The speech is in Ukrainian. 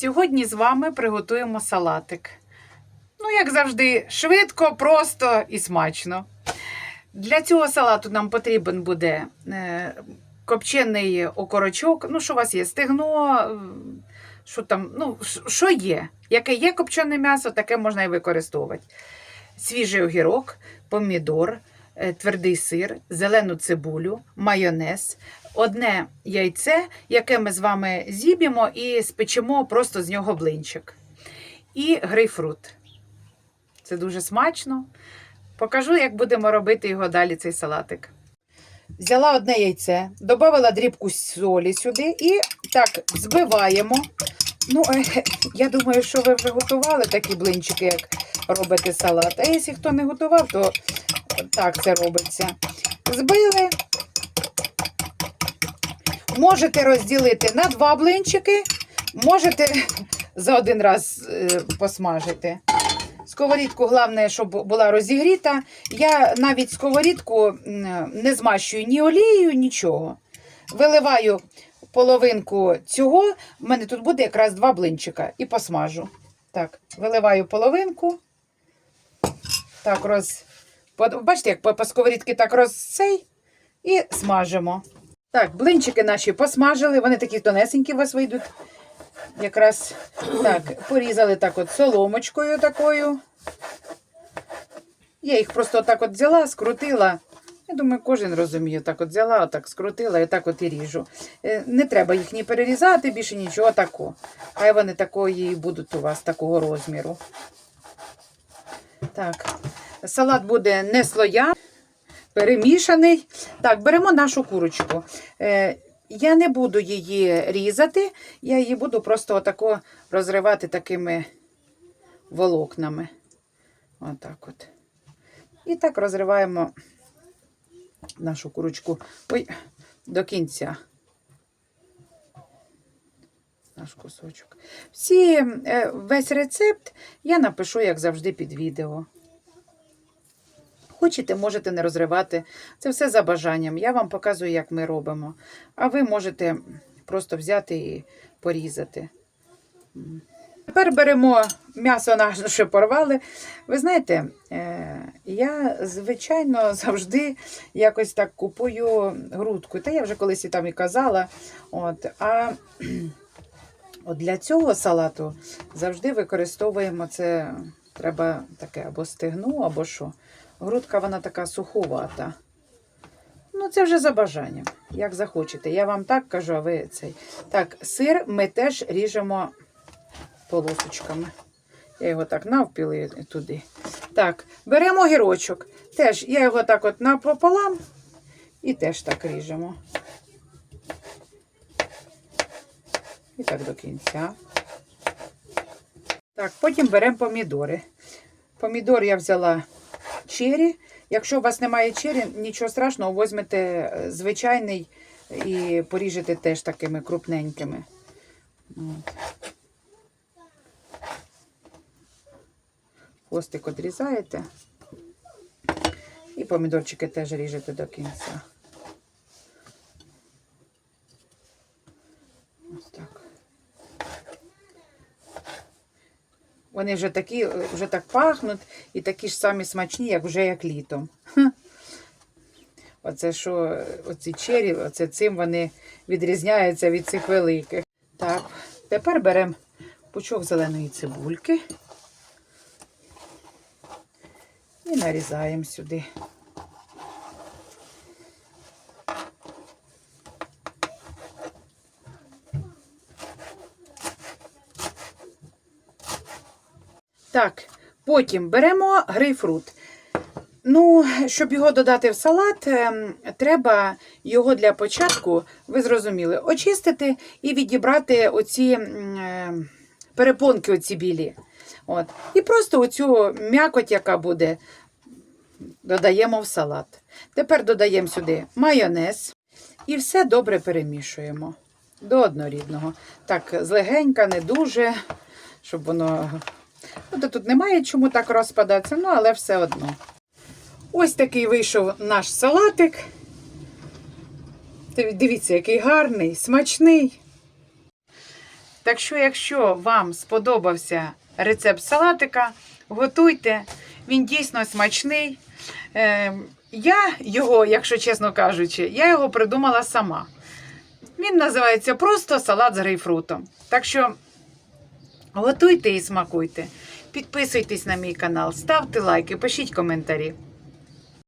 Сьогодні з вами приготуємо салатик. Ну, як завжди, швидко, просто і смачно. Для цього салату нам потрібен буде е, копчений окорочок. Ну, що у вас є? Стегно, е, що там, ну, що є? Яке є копчене м'ясо, таке можна і використовувати. Свіжий огірок, помідор, е, твердий сир, зелену цибулю, майонез, одне яйце, яке ми з вами зіб'ємо і спечемо просто з нього блинчик. І грейпфрут. Це дуже смачно. Покажу, як будемо робити його далі, цей салатик. Взяла одне яйце, додала дрібку солі сюди і так збиваємо. Ну, е, я думаю, що ви вже готували такі блинчики, як робите салат. А якщо хто не готував, то так це робиться. Збили. Можете розділити на два блинчики, можете за один раз е, посмажити. Сковорідку, головне, щоб була розігріта. Я навіть сковорідку не змащую ні олією, нічого. Виливаю половинку цього, в мене тут буде якраз два блинчика, і посмажу. Так, виливаю половинку. Так, роз. Бачите, як по, сковорідки так розцей і смажимо. Так, блинчики наші посмажили, вони такі тонесенькі у вас вийдуть. Якраз так, порізали так от соломочкою такою. Я їх просто так от взяла, скрутила. Я думаю, кожен розуміє, так от взяла, отак скрутила і так от і ріжу. Е, Не треба їх ні перерізати, більше нічого тако. Хай вони такої і будуть у вас такого розміру. Так, салат буде не слоя, перемішаний. Так, беремо нашу курочку. Е, я не буду її різати, я її буду просто отако розривати такими волокнами. Отак от. І так розриваємо нашу курочку ой, до кінця. Наш кусочок. Всі, е, весь рецепт я напишу, як завжди, під відео. Хочете, можете не розривати. Це все за бажанням. Я вам показую, як ми робимо. А ви можете просто взяти і порізати. Тепер беремо м'ясо наше порвали. Ви знаєте, е, я, звичайно, завжди якось так купую грудку. Та я вже колись і там і казала. От, а от для цього салату завжди використовуємо це. Треба таке або стегну, або що. Грудка вона така суховата. Ну, це вже за бажанням, як захочете. Я вам так кажу, а ви цей. Так, сир ми теж ріжемо полосочками. Я його так навпіл і туди. Так, беремо гірочок. Теж я його так от напополам і теж так ріжемо. І так до кінця. Так, потім беремо помідори. Помідор я взяла чері. Якщо у вас немає чері, нічого страшного, візьмете е, звичайний і поріжете теж такими крупненькими. От. Хвостик одрізаєте. І помідорчики теж ріжете до кінця. Ось так. Вони вже такі, вже так пахнуть і такі ж самі смачні, як вже як літом. Оце що, оці чері, оце цим вони відрізняються від цих великих. Так, тепер беремо пучок зеленої цибульки і нарізаємо сюди. Так, потім беремо грейпфрут. Ну, щоб його додати в салат, ем, треба його для початку, ви зрозуміли, очистити і відібрати оці е, перепонки оці білі. От. І просто оцю м'якоть, яка буде, додаємо в салат. Тепер додаємо сюди майонез і все добре перемішуємо до однорідного. Так, злегенька, не дуже, щоб воно. Ну, тут немає чому так розпадатися, ну, але все одно. Ось такий вийшов наш салатик. Дивіться, який гарний, смачний. Так що, якщо вам сподобався рецепт салатика, готуйте. Він дійсно смачний. Е, я його, якщо чесно кажучи, я його придумала сама. Він називається просто салат з грейпфрутом. Так що готуйте і смакуйте. Підписуйтесь на мій канал, ставте лайки, пишіть коментарі.